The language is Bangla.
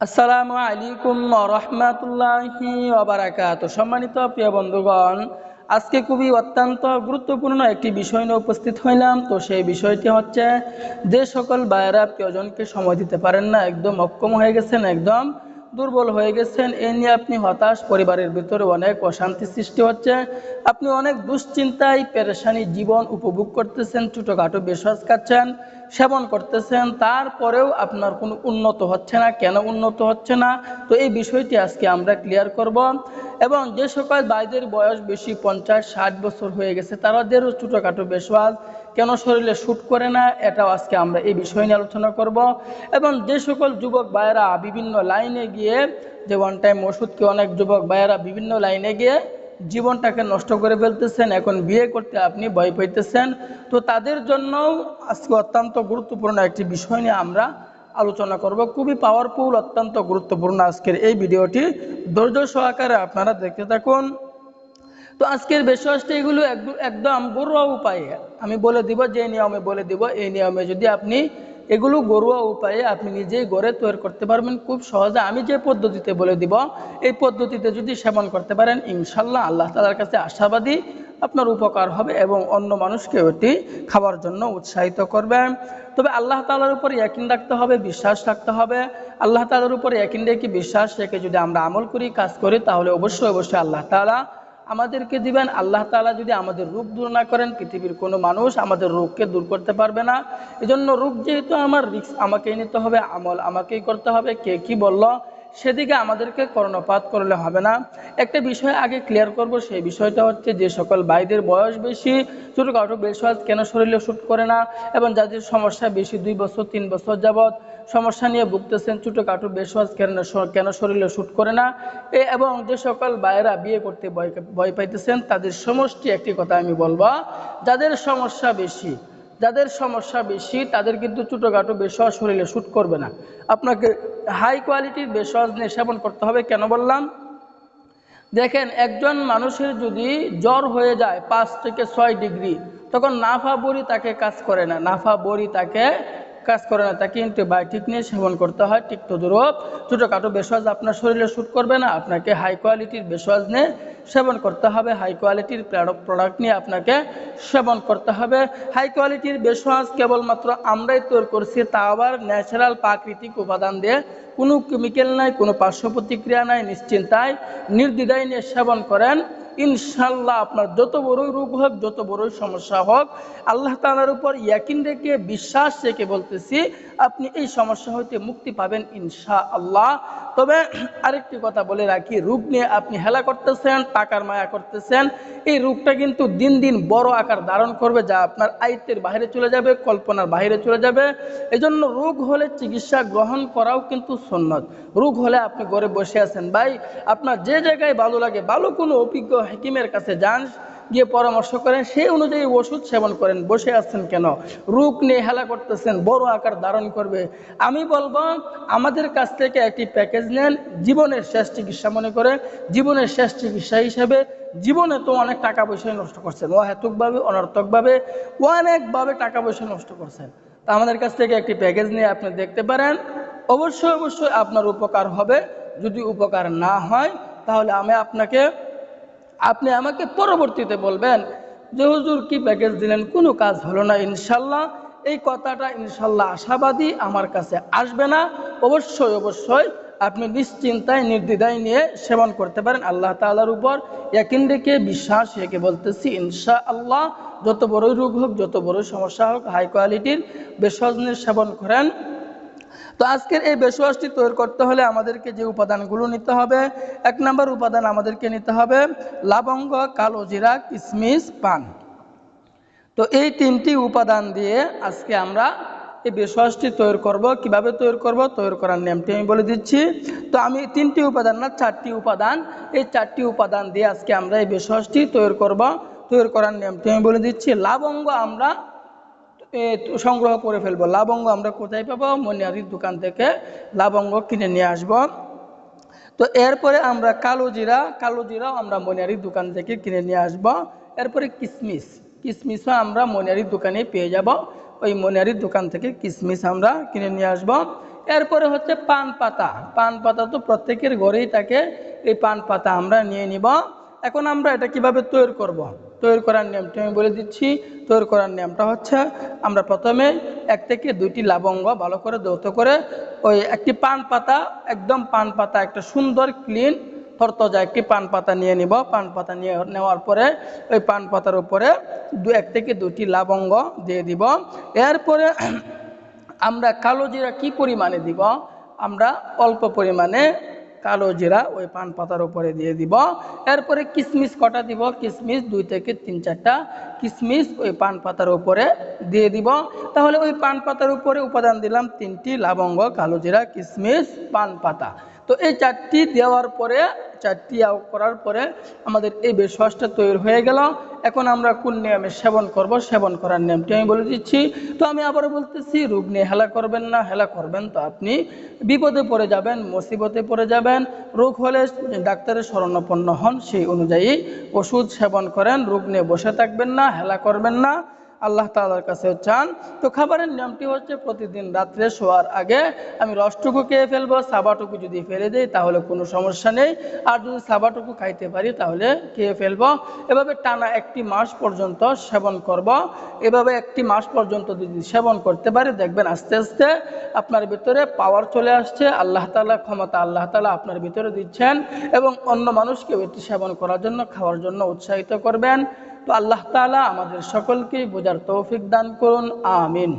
আসসালামু আলাইকুম রহমতুল্লাহি ওবারাকাত সম্মানিত প্রিয় বন্ধুগণ, আজকে খুবই অত্যন্ত গুরুত্বপূর্ণ একটি বিষয় নিয়ে উপস্থিত হইলাম। তো সেই বিষয়টি হচ্ছে, যে সকল বায়রা প্রিয়জনকে সময় দিতে পারেন না, একদম অক্ষম হয়ে গেছেন, একদম দুর্বল হয়ে গেছেন, এ নিয়ে আপনি হতাশ। পরিবারের ভিতরে অনেক অশান্তি সৃষ্টি হচ্ছে। আপনি অনেক দুশ্চিন্তায় পেরেশানি জীবন উপভোগ করতেছেন, ছোটোখাটো বিশ্বাস খাচ্ছেন, সেবন করতেছেন, তারপরেও আপনার কোনো উন্নত হচ্ছে না। কেন উন্নত হচ্ছে না? তো এই বিষয়টি আজকে আমরা ক্লিয়ার করব। এবং যে সকল ভাইদের বয়স বেশি পঞ্চাশ, ষাট বছর হয়ে গেছে তাদেরও ছোটোখাটো বিশ্বাস কেন শরীরে শ্যুট করে না? এটাও আজকে আমরা এই বিষয় নিয়ে আলোচনা করব। এবং যে সকল যুবক ভাইয়েরা বিভিন্ন লাইনে গিয়ে যে ওয়ান টাইম ওষুধকে অনেক যুবক ভাইয়েরা বিভিন্ন লাইনে গিয়ে জীবনটাকে নষ্ট করে ফেলতেছেন, এখন বিয়ে করতে আপনি ভয় পাইতেছেন। তো তাদের জন্যও আজকে অত্যন্ত গুরুত্বপূর্ণ একটি বিষয় নিয়ে আমরা আলোচনা করব। খুবই পাওয়ারফুল অত্যন্ত গুরুত্বপূর্ণ আজকের এই ভিডিওটি। ধৈর্য সহকারে আপনারা দেখতে থাকুন। তো আজকের বিশ্বাসটা এগুলো একদম- ঘরোয়া উপায়ে। আমি বলে দিব, যে নিয়মে বলে দিব, এই নিয়মে যদি আপনি এগুলো ঘরোয়া উপায়ে আপনি নিজেই গড়ে তৈরি করতে পারবেন, খুব সহজে। আমি যে পদ্ধতিতে বলে দিব, এই পদ্ধতিতে যদি সেবন করতে পারেন ইনশাল্লাহ আল্লাহ তালার কাছে আশাবাদী। আপনার উপকার হবে এবং অন্য মানুষকে ওটি খাওয়ার জন্য উৎসাহিত করবে। তবে আল্লাহ তালার উপর ইয়াকিন রাখতে হবে, বিশ্বাস রাখতে হবে। আল্লাহ তালার উপর ইয়াকিন রেখে বিশ্বাস রেখে যদি আমরা আমল করি, কাজ করি, তাহলে অবশ্যই অবশ্যই আল্লাহ তালা আমাদেরকে দিবেন। আল্লাহ তালা যদি আমাদের রোগ দূর না করেন, পৃথিবীর কোনো মানুষ আমাদের রোগকে দূর করতে পারবে না। এজন্য রোগ যেহেতু আমার রিক্স আমাকেই নিতে হবে, আমল আমাকেই করতে হবে। কে কি বলল? সেদিকে আমাদেরকে কর্ণপাত করলে হবে না। একটা বিষয় আগে ক্লিয়ার করব, সেই বিষয়টা হচ্ছে যে সকল ভাইদের বয়স বেশি ছোটো ছোটোখাটো বেশওয়াজ কেন শরীরে শ্যুট করে না? এবং যাদের সমস্যা বেশি, দুই বছর, তিন বছর যাবৎ সমস্যা নিয়ে ভুগতেছেন, ছোটোখাটো বেশওয়াজ কেন কেন শরীরে শ্যুট করে না? এবং যে সকল ভাইয়েরা বিয়ে করতে ভয় ভয় পাইতেছেন, তাদের সমষ্টি একটি কথা আমি বলব, যাদের সমস্যা বেশি যাদের সমস্যা বেশি, তাদের কিন্তু ছোটোখাটো বেশওয়াজ শরীরে শ্যুট করবে না। আপনাকে হাই কোয়ালিটির বেশওয়াজ নিয়ে সেবন করতে হবে, কেন বললাম? দেখেন, একজন মানুষের যদি জ্বর হয়ে যায় পাঁচ থেকে ছয় ডিগ্রি, তখন নাফা বড়ি তাকে কাজ করে না। নাফা বড়ি তাকে কাজ করে না, তাকে অ্যান্টিবায়োটিক নিয়ে সেবন করতে হয়, ঠিক তদুরূপ। ছোটোখাটো বেশওয়াজ আপনার শরীরে শ্যুট করবে না, আপনাকে হাই কোয়ালিটির বেশওয়াজ নিয়ে সেবন করতে হবে। হাই কোয়ালিটির প্রোডাক্ট নিয়ে আপনাকে সেবন করতে হবে। হাই কোয়ালিটির বেশওয়াজ কেবলমাত্র আমরাই তৈরি করছি, তা আবার ন্যাচারাল প্রাকৃতিক উপাদান দিয়ে। কোনো কেমিক্যাল নাই, কোনো পার্শ্ব প্রতিক্রিয়া নাই, নিশ্চিন্তায়, নির্দ্বিধায় নিয়ে সেবন করেন। ইনশাল্লাহ আপনার যত বড়ই রোগ হোক, যত বড়ই সমস্যা হোক, আল্লাহ তালার উপর ইয়াকিন রেখে, বিশ্বাস রেখে বলতেছি, আপনি এই সমস্যা হইতে মুক্তি পাবেন ইনশা আল্লাহ তবে আরেকটি কথা বলে রাখি রোগ নিয়ে আপনি হেলা করতেছেন, টাকার মায়া করতেছেন, এই রোগটা কিন্তু দিন দিন বড় আকার ধারণ করবে, যা আপনার আয়ত্তের বাইরে চলে যাবে, কল্পনার বাইরে চলে যাবে। এজন্য রোগ হলে চিকিৎসা গ্রহণ করাও কিন্তু সন্ন্যত রোগ হলে আপনি ঘরে বসে আছেন। ভাই, আপনার যে জায়গায় ভালো লাগে, ভালো কোনো অভিজ্ঞ হাকিমের কাছে যান গিয়ে পরামর্শ করেন সেই অনুযায়ী ওষুধ সেবন করেন। বসে আছেন কেন? রোগ নিয়ে হেলা করতেছেন, বড় আকার ধারণ করবে। আমি বলব, আমাদের কাছ থেকে একটি প্যাকেজ নেন, জীবনের শেষ চিকিৎসা মনে করে। জীবনের শেষ চিকিৎসা হিসেবে জীবনে তো অনেক টাকা পয়সা নষ্ট করছেন। অহেতুকভাবে, অনর্থকভাবে, অনেকভাবে টাকা পয়সা নষ্ট করছেন। তা আমাদের কাছ থেকে একটি প্যাকেজ নিয়ে আপনি দেখতে পারেন। অবশ্যই অবশ্যই আপনার উপকার হবে। যদি উপকার না হয়, তাহলে আমি আপনাকে আপনি আমাকে পরবর্তীতে বলবেন যে, হুজুর, কি প্যাকেজ দিলেন? কোনো কাজ হলো না, ইনশাল্লাহ। এই কথাটা ইনশাল্লাহ আশাবাদী আমার কাছে আসবে না। অবশ্যই অবশ্যই আপনি নিশ্চিন্তায়, নির্দ্বিধায় নিয়ে সেবন করতে পারেন আল্লাহ তালার উপর। একিন রেখে বিশ্বাস রেখে বলতেছি ইনশা আল্লাহ যত বড়ই রোগ হোক, যত বড়ই সমস্যা হোক হাই কোয়ালিটির বেসজনের সেবন করেন। তো আজকের এই বেশওয়াসটি তৈরি করতে হলে আমাদেরকে যে উপাদানগুলো নিতে হবে, এক নম্বর উপাদান আমাদেরকে নিতে হবে লাবঙ্গ, কালো জিরা কিশমিশ পান। তো এই তিনটি উপাদান দিয়ে আজকে আমরা এই বেশওয়াসটি তৈরি করব। কীভাবে তৈরি করব? তৈরি করার নিয়মটি আমি বলে দিচ্ছি। তো আমি তিনটি উপাদান না, চারটি উপাদান, এই চারটি উপাদান দিয়ে আজকে আমরা এই বেশওয়াসটি তৈরি করব। তৈরি করার নিয়মটি আমি বলে দিচ্ছি। লাবঙ্গ আমরা সংগ্রহ করে ফেলব। লাবঙ্গ আমরা কোথায় পাবো? মনিয়ারির দোকান থেকে লাবঙ্গ কিনে নিয়ে আসব। তো এরপরে আমরা কালো জিরা, কালো জিরাও আমরা মনিয়ারির দোকান থেকে কিনে নিয়ে আসব। এরপরে কিশমিশ কিশমিশও আমরা মনিয়ারির দোকানে পেয়ে যাব। ওই মনিয়ারির দোকান থেকে কিশমিশ আমরা কিনে নিয়ে আসব। এরপরে হচ্ছে পান পাতা পান পাতা তো প্রত্যেকের ঘরেই থাকে। এই পান পাতা আমরা নিয়ে নিব। এখন আমরা এটা কীভাবে তৈরি করব। তৈরি করার নিয়মটি আমি বলে দিচ্ছি। তৈরি করার নিয়মটা হচ্ছে, আমরা প্রথমে এক থেকে দুইটি লবঙ্গ ভালো করে দৌত করে ওই একটি পান পাতা, একদম পান পাতা, একটা সুন্দর ক্লিন, তরতজা একটি পান পাতা নিয়ে নিব। পান পাতা নিয়ে নেওয়ার পরে ওই পান পাতার উপরে দু, এক থেকে দুটি লবঙ্গ দিয়ে দিব। এরপরে আমরা কালো জিরা কি পরিমাণে দিব? আমরা অল্প পরিমাণে কালো জিরা ওই পান পাতার উপরে দিয়ে দিব। এরপরে কিশমিশ কটা দিব? কিশমিশ দুই থেকে তিন চারটা। কিশমিশ ওই পান পাতার উপরে দিয়ে দিব। তাহলে ওই পান পাতার উপরে উপাদান দিলাম তিনটি, লবঙ্গ, কালো জিরা কিশমিশ পান পাতা। তো এই চারটি দেওয়ার পরে, চারটি করার পরে আমাদের এই বেশসটা তৈরি হয়ে গেল। এখন আমরা কোন নিয়মে সেবন করব? সেবন করার নিয়মটি আমি বলে দিচ্ছি। তো আমি আবারও বলতেছি, রোগ নিয়ে হেলা করবেন না, হেলা করবেন তো আপনি। বিপদে পড়ে যাবেন, মুসিবতে পড়ে যাবেন, রোগ হলে ডাক্তারের শরণাপন্ন হন। সেই অনুযায়ী ওষুধ সেবন করেন, রোগ নিয়ে বসে থাকবেন না, হেলা করবেন না। আল্লাহ তাআলার কাছে চান। তো খাবারের নিয়মটি হচ্ছে প্রতিদিন রাত্রে শোয়ার আগে আমি রসটুকু খেয়ে ফেলব, সাবাটুকু যদি ফেলে দিই তাহলে কোনো সমস্যা নেই। আর যদি সাবাটুকু খাইতে পারি তাহলে খেয়ে ফেলব। এভাবে টানা একটি মাস পর্যন্ত সেবন করব। এভাবে একটি মাস পর্যন্ত যদি সেবন করতে পারি, দেখবেন আস্তে আস্তে আপনার ভিতরে পাওয়ার চলে আসছে। আল্লাহ তাআলা ক্ষমতা আল্লাহ তাআলা আপনার ভিতরে দিচ্ছেন এবং অন্য মানুষকে এটি সেবন করার জন্য, খাওয়ার জন্য উৎসাহিত করবেন। তো আল্লাহ তালা আমাদের সকলকেই বোঝার তৌফিক দান করুন আমিন।